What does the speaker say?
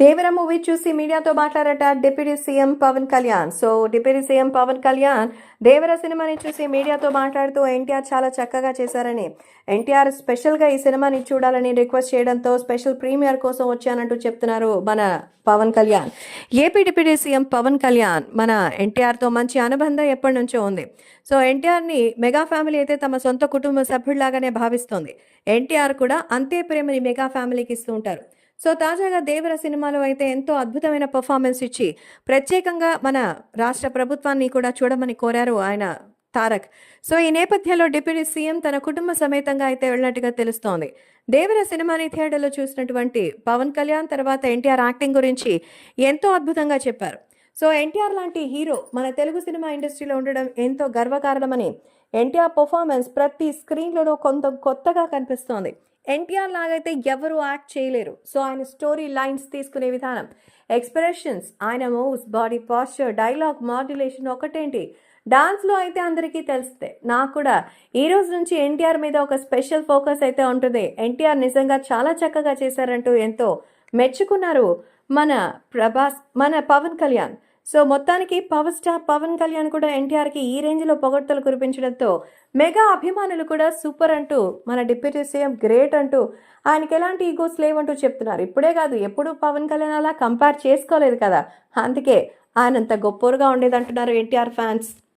దేవర movie చూసి మీడియాతో మాట్లాడట deputy CM Pawan Kalyan. So deputy CM Pawan Kalyan Devara సినిమాని చూసి మీడియాతో మాట్లాడుతూ ఎన్టీఆర్ చాలా చక్కగా చేశారని. ఎన్టీఆర్ స్పెషల్గా ఈ సినిమాని చూడాలని రిక్వెస్ట్ చేయడంతో స్పెషల్ ప్రీమియర్ కోసం వచ్చానంటూ చెప్తున్నారు మన Pawan Kalyan. AP deputy CM Pawan Kalyan మన ఎన్టీఆర్తో మంచి అనుబంధం ఎప్పటి నుంచో ఉంది. సో ఎన్టీఆర్ని మెగా ఫ్యామిలీ అయితే తమ సొంత కుటుంబ సభ్యుడిలాగానే భావిస్తోంది. ఎన్టీఆర్ కూడా అంతే ప్రేమని మెగా ఫ్యామిలీకి ఇస్తూ ఉంటారు. సో తాజాగా దేవర సినిమాలో అయితే ఎంతో అద్భుతమైన పర్ఫార్మెన్స్ ఇచ్చి ప్రత్యేకంగా మన రాష్ట్ర ప్రభుత్వాన్ని కూడా చూడమని కోరారు ఆయన తారక్. సో ఈ నేపథ్యంలో డిప్యూటీ సీఎం తన కుటుంబ సమేతంగా అయితే వెళ్ళినట్టుగా తెలుస్తోంది. దేవర సినిమాని థియేటర్లో చూసినటువంటి పవన్ కళ్యాణ్ తర్వాత ఎన్టీఆర్ యాక్టింగ్ గురించి ఎంతో అద్భుతంగా చెప్పారు. సో ఎన్టీఆర్ లాంటి హీరో మన తెలుగు సినిమా ఇండస్ట్రీలో ఉండడం ఎంతో గర్వకారణమని ఎన్టీఆర్ పర్ఫార్మెన్స్ ప్రతి స్క్రీన్లోనూ కొంత కొత్తగా కనిపిస్తోంది. ఎన్టీఆర్ లాగైతే ఎవరు యాక్ట్ చేయలేరు. సో ఆయన స్టోరీ లైన్స్ తీసుకునే విధానం ఎక్స్ప్రెషన్స్ ఆయన moves body posture dialogue modulation ఒకటేంటి? డాన్స్లో అయితే అందరికీ తెలిస్తే. నాకు కూడా ఈ రోజు నుంచి ఎన్టీఆర్ మీద ఒక స్పెషల్ ఫోకస్ అయితే ఉంటుంది. ఎన్టీఆర్ నిజంగా చాలా చక్కగా చేశారంటూ ఎంతో మెచ్చుకున్నారు మన ప్రభాస్ మన పవన్ కళ్యాణ్. సో మొత్తానికి పవర్ స్టార్ పవన్ కళ్యాణ్ కూడా ఎన్టీఆర్కి ఈ రేంజ్లో పొగడ్తలు కురిపించడంతో మెగా అభిమానులు కూడా సూపర్ అంటూ మన డిప్యూటీ సీఎం గ్రేట్ అంటూ ఆయనకి ఎలాంటి ఈగోస్ లేవంటూ చెప్తున్నారు. ఇప్పుడే కాదు ఎప్పుడు పవన్ కళ్యాణ్ అలా కంపేర్ చేసుకోలేదు కదా. అందుకే ఆయనంత గొప్పగా ఉండేదంటున్నారు ఎన్టీఆర్ ఫ్యాన్స్.